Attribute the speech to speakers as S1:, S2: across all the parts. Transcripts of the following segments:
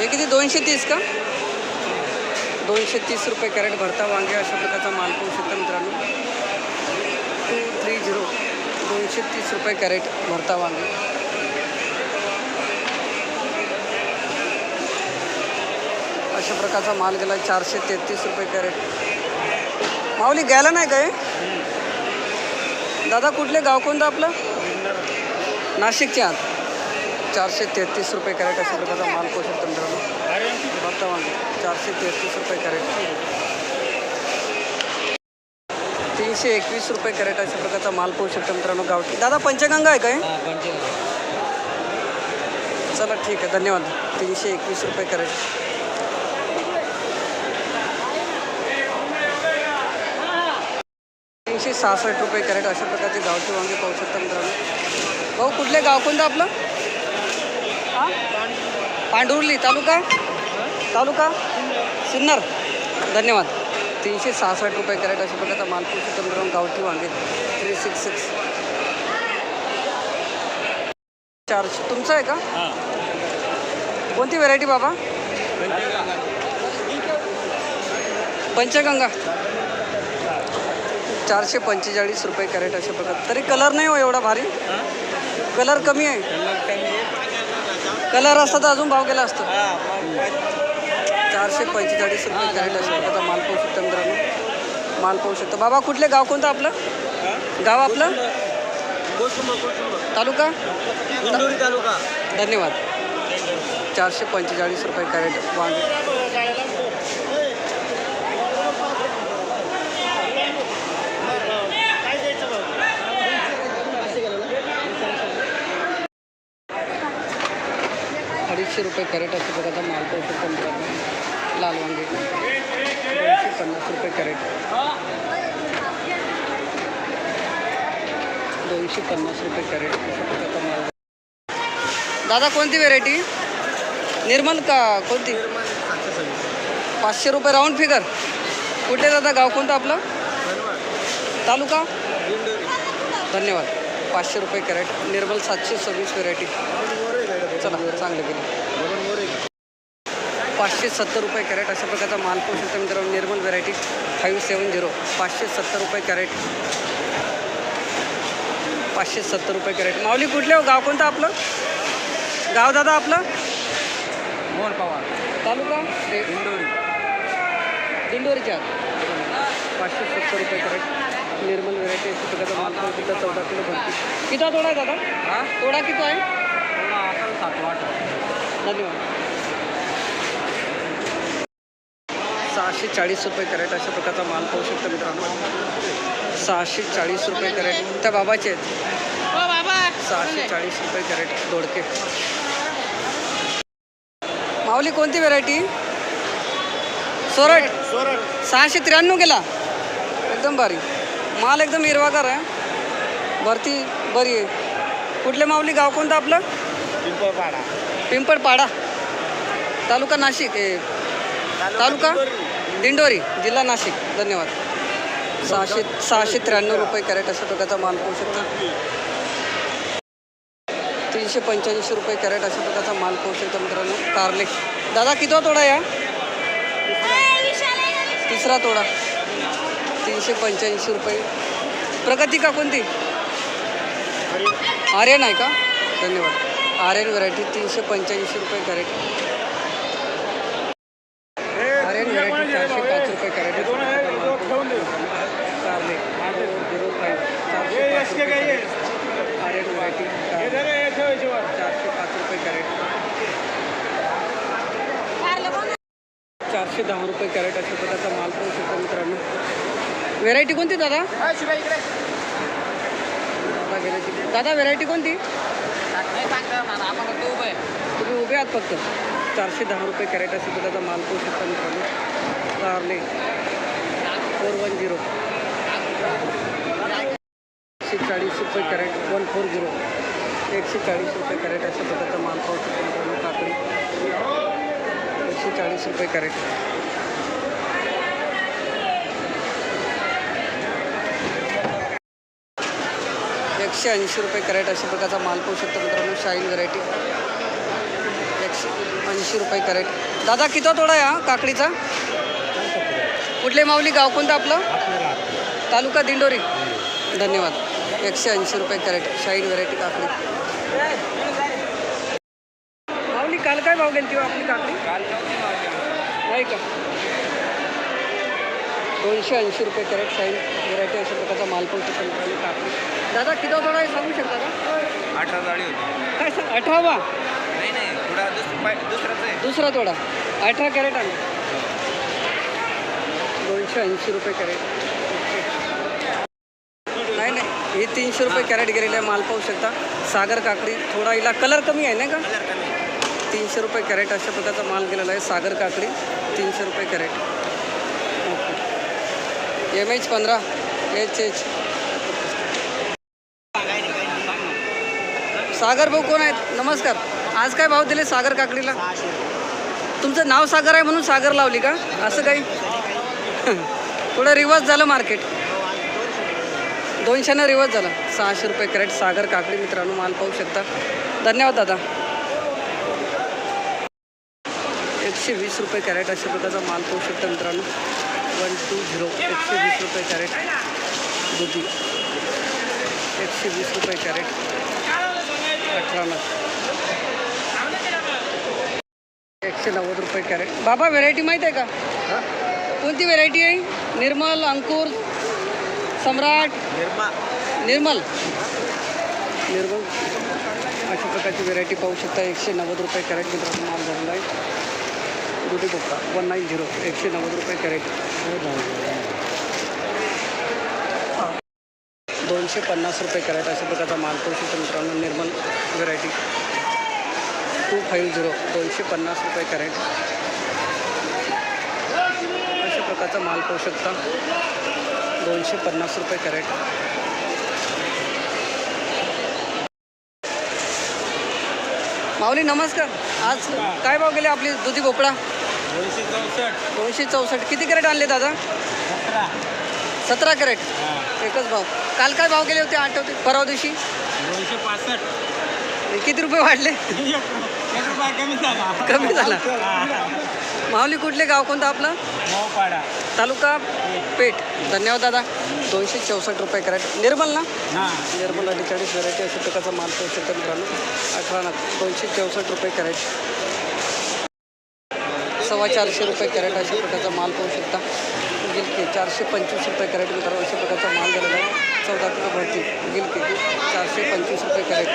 S1: हे किती? दोनशे तीस का? दोनशे तीस रुपये कॅरेट भरता वांगे अशा प्रकारचा माल पाहू शकता मित्रांनो. टू थ्री झिरो दोनशे तीस रुपये कॅरेट भरता वांगे. अशा प्रकारचा माल गेला चारशे तेहतीस रुपये कॅरेट. माऊली घ्यायला नाही काय दादा कुठले? गाव कोणतं आपलं? नाशिकच्या आत चारशे तेहतीस रुपये कॅरेट अशा प्रकारचा माल पाहू शकतो मित्रांनो वांगे चारशे तेहतीस रुपये कॅरेट. तीनशे एकवीस रुपये कॅरेट अशा प्रकारचा माल पाहू शकतो मित्रांनो गावठी. दादा पंचगंगा आहे काय? चला ठीक आहे. धन्यवाद. तीनशे एकवीस रुपये कॅरेट. तीनशे सहासष्ट रुपये कॅरेट अशा प्रकारचे गावठी वांगे पाहू शकता मित्रांनो भाऊ कुठले गाव कोणतं आपलं? पांडुर्ली तालुका? तालुका? सिन्नर. धन्यवाद. तीनशे सहासष्ट रुपये कॅरेट अशा प्रकारचा माल पाहू शकता मित्रांनो गावठी वांगे. थ्री सिक्स सिक्स चारशे. तुमचं आहे का? कोणती व्हेरायटी बाबा? पंचगंगा. चारशे पंचेचाळीस रुपये कॅरेट अशा प्रकार तरी कलर नाही हो एवढा भारी. कलर कमी आहे. कलर असता तर अजून भाव गेला असतं. चारशे पंचेचाळीस रुपये कॅरेट अशा प्रकारचा माल पाहू शकता मित्रांनो. माल पाहू शकता. बाबा कुठले गाव कोणतं आपलं? गाव आपलं? तालुका?
S2: तालुका.
S1: धन्यवाद. चारशे पंचेचाळीस रुपये कॅरेट वांगे अडीचशे रुपये कॅरेट असतो बघा आता माल पाहू शकतो लाल वांगे. दोनशे पन्नास रुपये कॅरेट. दोनशे पन्नास रुपये कॅरेट. आता माल दादा कोणती व्हेरायटी निर्मल का कोणती? पाचशे रुपये राऊंड फिगर कुठे दादा? गाव कोणतं आपलं? तालुका? धन्यवाद. पाचशे रुपये कॅरेट निर्मल सातशे सव्वीस व्हेरायटी. चला चांगलं केलं पाचशे सत्तर रुपये कॅरेट अशा प्रकारचा माल पाहू शकता मित्रांनो Nirmal variety five seven zero. पाचशे सत्तर रुपये कॅरेट. पाचशे सत्तर रुपये कॅरेट. माऊली कुठले हो? गाव कोणतं आपलं? गाव दादा आपलं?
S2: मोहन पवार.
S1: तालुका?
S2: इंदोरी
S1: दिंडोरीच्या. पाचशे सत्तर रुपये कॅरेट. निर्मल व्हेरायटी अशा प्रकारचा माल पाहू शकता चौदा किलो भरती. किती तोडा आहे दादा
S2: हा?
S1: तोडा किती आहे?
S2: अकरा सात वाट.
S1: धन्यवाद. सहाशे चाळीस रुपये कॅरेट अशा प्रकारचा माल पाहू शकता मित्रांनो. सहाशे चाळीस रुपये कॅरेट. त्या बाबाचे आहेत. सहाशे चाळीस रुपये कॅरेट दोडके. माऊली कोणती व्हेरायटी सोरट
S2: सोरट
S1: सहाशे त्र्याण्णव गेला एकदम भारी. माल एकदम हिरवागार आहे. भरती बरी आहे. कुठले माऊली गाव कोणतं आपलं?
S2: पिंपळपाडा.
S1: पिंपळपाडा. तालुका नाशिक ए तालुका? दिंडोरी जिल्हा नाशिक. धन्यवाद. सहाशे सहाशे त्र्याण्णव रुपये कॅरेट अशा प्रकारचा माल पाहू शकता. तीनशे पंच्याऐंशी रुपये कॅरेट अशा प्रकारचा माल पाहू शकता मित्रांनो. कारले. दादा किती तोडा या? तिसरा तोडा. तीनशे पंच्याऐंशी रुपये. प्रगती का कोणती? आर्यन आहे का? धन्यवाद. आर्यन व्हरायटी तीनशे पंच्याऐंशी रुपये कॅरेट आर्यन व्हरायटी चारशे पाच रुपये कॅरेट चारशे पाच रुपये कॅरेट आर्यन व्हरायटी चारशे पाच रुपये कॅरेट चारशे दहा रुपये कॅरेट अशा प्रकारचा माल पाहू शकतो मित्रांनो. व्हेरायटी कोणती दादा? दादा व्हेरायटी दादा व्हेरायटी कोणती? तुम्ही उभे आहात फक्त. चारशे दहा रुपये कॅरेट अशा प्रकारचा माल पाहू शकता मित्रांनो कारले फोर वन झिरो. एकशे चाळीस रुपये कॅरेट वन फोर झिरो. एकशे चाळीस रुपये कॅरेट अशा प्रकारचा माल पाहू शकतो मित्रांनो काकडी. एकशे चाळीस रुपये कॅरेट. एकशे ऐंशी रुपये कॅरेट अशा प्रकारचा माल पाहू शकतो मित्रांनो शाईन व्हरायटी एकशे ऐंशी रुपये कॅरेट. दादा किती तोडा या काकडीचा? कुठले माऊली गाव कोणतं आपलं? तालुका दिंडोरी. धन्यवाद. एकशे ऐंशी रुपये कॅरेट शाईन व्हरायटी काकडी. माऊली काल काय भाव गेली आपली काकडी? नाही का? दोनशे ऐंशी रुपये कॅरेट शाईन व्हरायटी अशा प्रकारचा माल पण काकडी दादा किती तोडा आहे सांगू शकता का?
S2: अठरा जाळी होती.
S1: काय सांग अठरावा?
S2: नाही नाही दुसरं दुसराच आहे.
S1: दुसरा तोडा अठरा कॅरेट आहे दोनशे ऐंशी रुपये कॅरेट. नाही नाही हे तीनशे रुपये कॅरेट गेलेले आहे माल पाहू शकता. सागर काकडी थोडा हिला कलर कमी आहे नाही का तीनशे रुपये कॅरेट अशा प्रकारचा माल गेलेला आहे सागर काकडी तीनशे रुपये कॅरेट. एम एच पंधरा. एच एच सागर भाऊ कोण आहेत? नमस्कार. आज काय भाव दिले सागर काकडीला? तुमचं नाव सागर आहे म्हणून सागर लावली का? असं काही? थोडं रिवर्स झालं मार्केट दोनशेनं रिवर्स झालं. सहाशे रुपये कॅरेट सागर काकडी मित्रांनो माल पाहू शकता. धन्यवाद दादा. एकशे वीस रुपये कॅरेट अशा प्रकारचा माल पाहू शकता मित्रांनो. वन टू झिरो एकशे वीस रुपये कॅरेट. दुधी. एकशे वीस रुपये कॅरेट. अठरा नग एकशे नव्वद रुपये कॅरेट. बाबा व्हेरायटी माहीत आहे का? कोणती व्हेरायटी आहे? निर्मल अंकुर सम्राट.
S2: निर्मा
S1: निर्मल. निर्मल. अशा प्रकारची व्हेरायटी पाहू शकता. एकशे नव्वद रुपये कॅरेट मित्रांनो माल भरला आहे. दुधी बोका वन नाईन झिरो एकशे नव्वद रुपये कॅरेट दोनशे पन्नास रुपये कॅरेट अशा प्रकारचा माल पाहू शकता मित्रांनो Nirmal variety two five zero दोनशे पन्नास रुपये कॅरेट अशा प्रकारचा माल पाहू शकता. दोनशे पन्नास रुपये कॅरेट माऊली नमस्कार. आज काय भाव गेले आपली? दुधी भोपळा?
S2: दोनशे चौसष्ट.
S1: दोनशे चौसष्ट. किती कॅरेट आणले दादा?
S2: सतरा.
S1: सतरा कॅरेट. एकच भाव. काल काय भाव गेले होते आठवते? परवा दिवशी?
S2: दोनशे पासष्ट.
S1: किती रुपये वाढले?
S2: एक रुपया कमी झाला.
S1: कमी झाला. माऊली कुठले गाव कोणतं आपलं? तालुका पेठ. धन्यवाद दादा. दोनशे चौसष्ट रुपये कॅरेट. निर्मल ना?
S2: हां.
S1: निर्मल अठ्ठेचाळीस व्हरायटी अशा प्रकारचा माल पाहू शकता मित्रांनो. अठरा नग दोनशे चौसष्ट रुपये कॅरेट. सव्वा चारशे रुपये कॅरेट अशा प्रकारचा माल पाहू शकता. गिलके चारशे पंचवीस रुपये कॅरेट मित्र अशा प्रकारचा माल झालेला आहे. चौदा किलो भरती गिलके चारशे पंचवीस रुपये कॅरेट.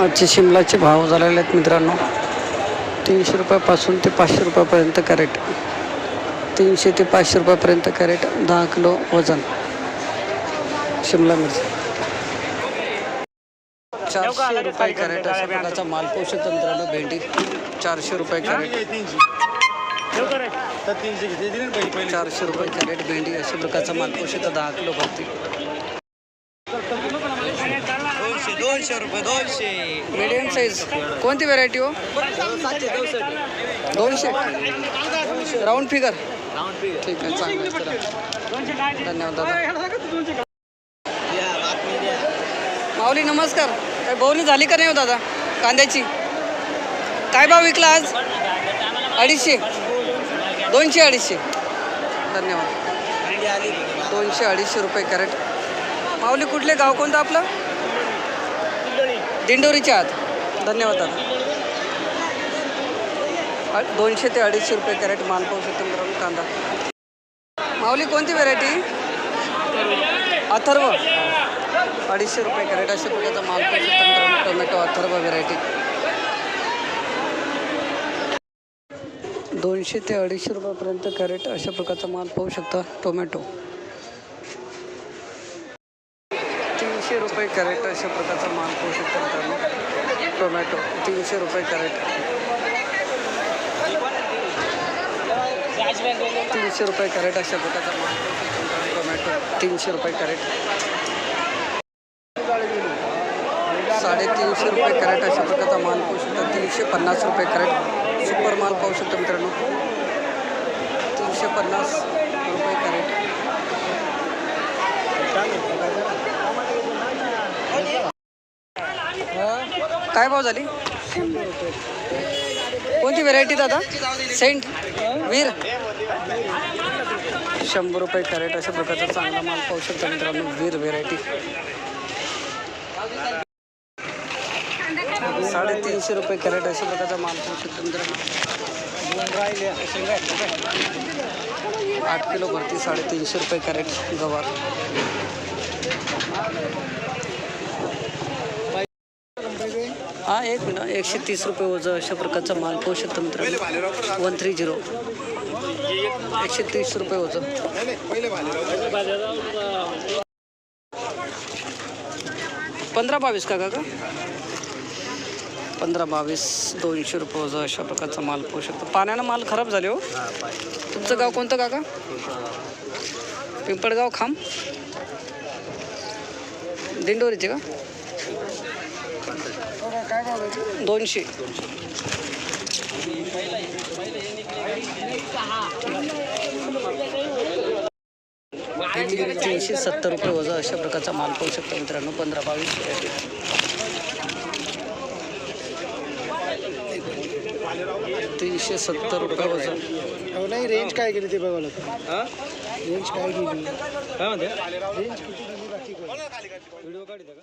S1: आजचे शिमलाचे भाव झालेले आहेत मित्रांनो तीनशे रुपयापासून ते पाचशे रुपयापर्यंत कॅरेट. तीनशे ते पाचशे रुपयापर्यंत कॅरेट दहा किलो वजन. शिमला मिरची. चारशे रुपये कॅरेट अशा प्रकारचा माल पोषक तंत्रानं मित्रांनो भेंडी. चारशे रुपये कॅरेट. चारशे रुपये कॅरेट भेंडी अशा प्रकारचा माल पाहू शकतो दहा किलो भरती.
S2: दोनशे रुपये दोनशे.
S1: मीडियम साईज कोणती व्हेरायटी हो? दोनशे. राऊंड फिगर ठीक आहे चांगलं. धन्यवाद दादा. माऊली नमस्कार. काय बोवणी झाली का नाही हो दादा? कांद्याची? काय भाव विकला आज? अडीचशे. दोनशे अडीचशे. धन्यवाद. दोनशे अडीचशे रुपये कॅरेट. माऊली कुठले गाव कोणतं आपलं? दिंडोरीच्या आत. धन्यवाद दादा. अ- दोनशे ते अडीचशे रुपये कॅरेट माल पाहू शकतो मित्रांनो कांदा. माऊली कोणती व्हेरायटी अथर्व. अडीचशे रुपये कॅरेट अशा प्रकारचा माल पाहू शकतो मित्रांनो टोमॅटो अथर्व व्हेरायटी दोनशे ते अडीचशे रुपयापर्यंत कॅरेट अशा प्रकारचा माल पाहू शकता टोमॅटो. तीनशे रुपये कॅरेट अशा प्रकारचा माल पाहू शकता मित्रांनो. टोमॅटो तीनशे रुपये कॅरेट. तीनशे रुपये कॅरेट अशा प्रकारचा माल पाहू शकता टोमॅटो तीनशे रुपये कॅरेट. साडेतीनशे रुपये कॅरेट अशा प्रकारचा माल पाहू शकता तीनशे पन्नास रुपये कॅरेट. सुपर माल पाहू शकता मित्रांनो. तीनशे पन्नास रुपये कॅरेट. काय भाव झाली? कोणती व्हेरायटी दादा? सेंट वीर? शंभर रुपये कॅरेट अशा प्रकारचा चांगला माल पाहू शकता मित्रांनो. वीर व्हेरायटी साडेतीनशे रुपये कॅरेट अशा प्रकारचा माल मित्रांनो आठ किलो भरती साडेतीनशे रुपये कॅरेट गवार. हा एक मिनिट. एकशे तीस रुपये वजा अशा प्रकारचा माल पाहू शकतो मित्रांनो वन थ्री झिरो. एकशे तीस रुपये वजा पंधरा बावीस का का पंधरा बावीस दोनशे रुपये अशा प्रकारचा माल पाहू शकतो. पाण्यानं माल खराब झाले हो. तुमचं गाव कोणतं काका? पिंपळगाव खांब दिंडोरीचे का? दोनशे. तीनशे सत्तर रुपये वजा अशा प्रकारचा माल पाहू शकतो मित्रांनो पंधरा बावीस. तीनशे सत्तर रुपये वजन
S3: हो नाही रेंज काय केली ते बघावं लागतं.
S2: हा?
S3: रेंज काय केली?
S2: काय म्हणते?
S3: रेंज किती बाकी.
S2: व्हिडिओ काढिता का?